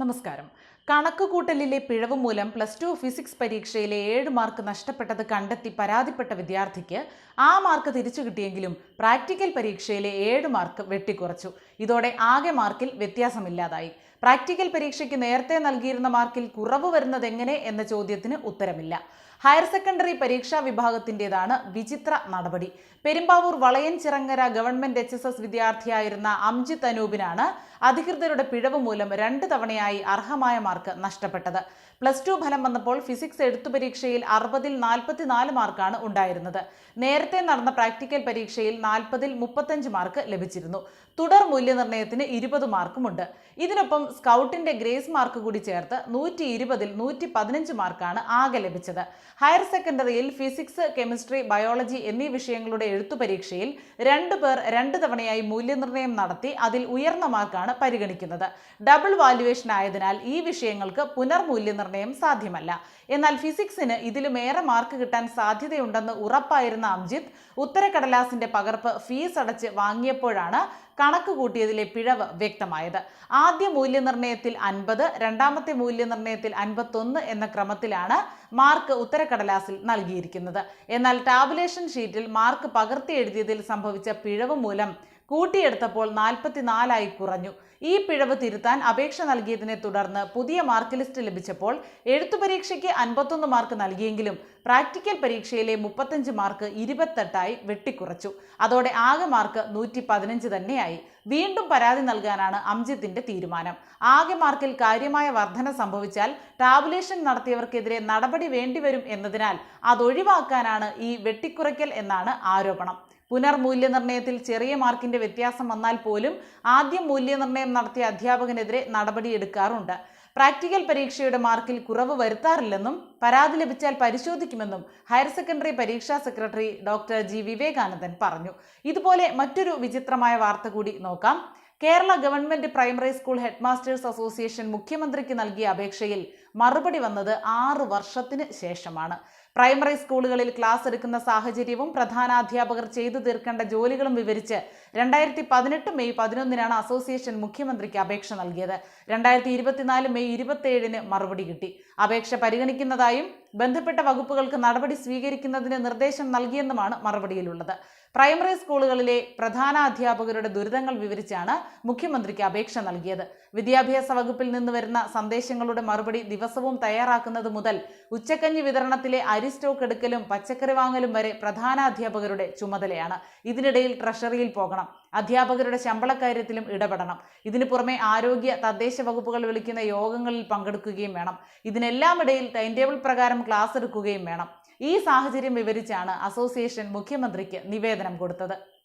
നമസ്കാരം. കണക്കുകൂട്ടലിലെ പിഴവ് മൂലം പ്ലസ് ടു ഫിസിക്സ് പരീക്ഷയിലെ ഏഴ് മാർക്ക് നഷ്ടപ്പെട്ടത് കണ്ടെത്തി പരാതിപ്പെട്ട വിദ്യാർത്ഥിക്ക് ആ മാർക്ക് തിരിച്ചു കിട്ടിയെങ്കിലും പ്രാക്ടിക്കൽ പരീക്ഷയിലെ ഏഴ് മാർക്ക് വെട്ടിക്കുറച്ചു. ഇതോടെ ആകെ മാർക്കിൽ വ്യത്യാസമില്ലാതായി. പ്രാക്ടിക്കൽ പരീക്ഷയ്ക്ക് നേരത്തെ നൽകിയിരുന്ന മാർക്കിൽ കുറവ് വരുന്നത് എങ്ങനെ എന്ന ചോദ്യത്തിന് ഉത്തരമില്ല. ഹയർ സെക്കൻഡറി പരീക്ഷാ വിഭാഗത്തിന്റെതാണ് വിചിത്ര നടപടി. Perumbavoor Valayanchirangara government H S S വിദ്യാർത്ഥിയായിരുന്ന Amjith അനൂപിനാണ് അധികൃതരുടെ പിഴവ് മൂലം രണ്ട് തവണയായി അർഹമായ മാർക്ക് നഷ്ടപ്പെട്ടത്. പ്ലസ് ടു ഫലം വന്നപ്പോൾ ഫിസിക്സ് എഴുത്തു പരീക്ഷയിൽ അറുപതിൽ നാൽപ്പത്തിനാല് മാർക്കാണ് ഉണ്ടായിരുന്നത്. നേരത്തെ നടന്ന പ്രാക്ടിക്കൽ പരീക്ഷയിൽ നാൽപ്പതിൽ മുപ്പത്തഞ്ച് മാർക്ക് ലഭിച്ചിരുന്നു. തുടർ മൂല്യനിർണയത്തിന് ഇരുപത് മാർക്കുമുണ്ട്. ഇതിനൊപ്പം സ്കൗട്ടിന്റെ ഗ്രേസ് മാർക്ക് കൂടി ചേർത്ത് നൂറ്റി ഇരുപതിൽ നൂറ്റി പതിനഞ്ച് മാർക്കാണ് ആകെ ലഭിച്ചത്. ഹയർ സെക്കൻഡറിയിൽ ഫിസിക്സ് കെമിസ്ട്രി ബയോളജി എന്നീ വിഷയങ്ങളുടെ എഴുത്തു പരീക്ഷയിൽ രണ്ടു പേർ രണ്ട് തവണയായി മൂല്യനിർണയം നടത്തി അതിൽ ഉയർന്ന മാർക്കാണ് പരിഗണിക്കുന്നത്. ഡബിൾ വാല്യുവേഷൻ ആയതിനാൽ ഈ വിഷയങ്ങൾക്ക് പുനർമൂല്യനിർണയം സാധ്യമല്ല. എന്നാൽ ഫിസിക്സിന് ഇതിലുമേറെ മാർക്ക് കിട്ടാൻ സാധ്യതയുണ്ടെന്ന് ഉറപ്പായിരുന്ന അംജിത്ത് ഉത്തരക്കടലാസിന്റെ പകർപ്പ് ഫീസ് അടച്ച് വാങ്ങിയപ്പോഴാണ് കണക്ക് കൂട്ടിയതിലെ പിഴവ് വ്യക്തമായത്. ആദ്യ മൂല്യനിർണയത്തിൽ അൻപത് രണ്ടാമത്തെ മൂല്യനിർണയത്തിൽ അൻപത്തൊന്ന് എന്ന ക്രമത്തിലാണ് മാർക്ക് ഉത്തരക്കടലാസിൽ നൽകിയിരിക്കുന്നത്. എന്നാൽ ടാബുലേഷൻ ഷീറ്റിൽ മാർക്ക് പകർത്തി എഴുതിയതിൽ സംഭവിച്ച പിഴവ് മൂലം കൂട്ടിയെടുത്തപ്പോൾ നാൽപ്പത്തിനാലായി കുറഞ്ഞു. ഈ പിഴവ് തിരുത്താൻ അപേക്ഷ നൽകിയതിനെ തുടർന്ന് പുതിയ മാർക്ക് ലിസ്റ്റ് ലഭിച്ചപ്പോൾ എഴുത്തു പരീക്ഷയ്ക്ക് അൻപത്തൊന്ന് മാർക്ക് നൽകിയെങ്കിലും പ്രാക്ടിക്കൽ പരീക്ഷയിലെ മുപ്പത്തഞ്ച് മാർക്ക് ഇരുപത്തെട്ടായി വെട്ടിക്കുറച്ചു. അതോടെ ആകെ മാർക്ക് നൂറ്റി പതിനഞ്ച് തന്നെയായി. വീണ്ടും പരാതി നൽകാനാണ് അംജിത്തിന്റെ തീരുമാനം. ആകെ മാർക്കിൽ കാര്യമായ വർധന സംഭവിച്ചാൽ ടാബുലേഷൻ നടത്തിയവർക്കെതിരെ നടപടി വേണ്ടിവരും എന്നതിനാൽ അതൊഴിവാക്കാനാണ് ഈ വെട്ടിക്കുറയ്ക്കൽ എന്നാണ് ആരോപണം. പുനർമൂല്യനിർണയത്തിൽ ചെറിയ മാർക്കിന്റെ വ്യത്യാസം വന്നാൽ പോലും ആദ്യം മൂല്യനിർണയം നടത്തിയ അധ്യാപകനെതിരെ നടപടിയെടുക്കാറുണ്ട് പ്രാക്ടിക്കൽ പരീക്ഷയുടെ മാർക്കിൽ കുറവ് വരുത്താറില്ലെന്നും പരാതി ലഭിച്ചാൽ പരിശോധിക്കുമെന്നും ഹയർ സെക്കൻഡറി പരീക്ഷാ സെക്രട്ടറി ഡോക്ടർ ജി വിവേകാനന്ദൻ പറഞ്ഞു. ഇതുപോലെ മറ്റൊരു വിചിത്രമായ വാർത്ത കൂടി നോക്കാം. Kerala government primary school headmasters association മുഖ്യമന്ത്രിക്ക് നൽകിയ അപേക്ഷയിൽ മറുപടി വന്നത് ആറ് വർഷത്തിന് ശേഷമാണ്. പ്രൈമറി സ്കൂളുകളിൽ ക്ലാസ് എടുക്കുന്ന സാഹചര്യവും പ്രധാനാധ്യാപകർ ചെയ്തു തീർക്കേണ്ട ജോലികളും വിവരിച്ച് രണ്ടായിരത്തി പതിനെട്ട് മെയ് പതിനൊന്നിനാണ് അസോസിയേഷൻ മുഖ്യമന്ത്രിക്ക് അപേക്ഷ നൽകിയത്. രണ്ടായിരത്തി ഇരുപത്തിനാല് മെയ് ഇരുപത്തിയേഴിന് മറുപടി കിട്ടി. അപേക്ഷ പരിഗണിക്കുന്നതായും ബന്ധപ്പെട്ട വകുപ്പുകൾക്ക് നടപടി സ്വീകരിക്കുന്നതിന് നിർദ്ദേശം നൽകിയെന്നുമാണ് മറുപടിയിലുള്ളത്. പ്രൈമറി സ്കൂളുകളിലെ പ്രധാന അധ്യാപകരുടെ ദുരിതങ്ങൾ വിവരിച്ചാണ് മുഖ്യമന്ത്രിക്ക് അപേക്ഷ നൽകിയത്. വിദ്യാഭ്യാസ വകുപ്പിൽ നിന്ന് വരുന്ന സന്ദേശങ്ങളുടെ മറുപടി ദിവസവും തയ്യാറാക്കുന്നത് മുതൽ ഉച്ചക്കഞ്ഞി വിതരണത്തിലെ അരി സ്റ്റോക്ക് എടുക്കലും പച്ചക്കറി വാങ്ങലും വരെ പ്രധാന അധ്യാപകരുടെ ചുമതലയാണ്. ഇതിനിടയിൽ ട്രഷറിയിൽ പോകണം. അധ്യാപകരുടെ ശമ്പളക്കാര്യത്തിലും ഇടപെടണം. ഇതിനു പുറമെ ആരോഗ്യ തദ്ദേശ വകുപ്പുകൾ വിളിക്കുന്ന യോഗങ്ങളിൽ പങ്കെടുക്കുകയും വേണം. ഇതിനെല്ലാം ഇടയിൽ ടൈം ടേബിൾ പ്രകാരം ക്ലാസ് എടുക്കുകയും വേണം. ഈ സാഹചര്യം വിവരിച്ചാണ് അസോസിയേഷൻ മുഖ്യമന്ത്രിക്ക് നിവേദനം കൊടുത്തത്.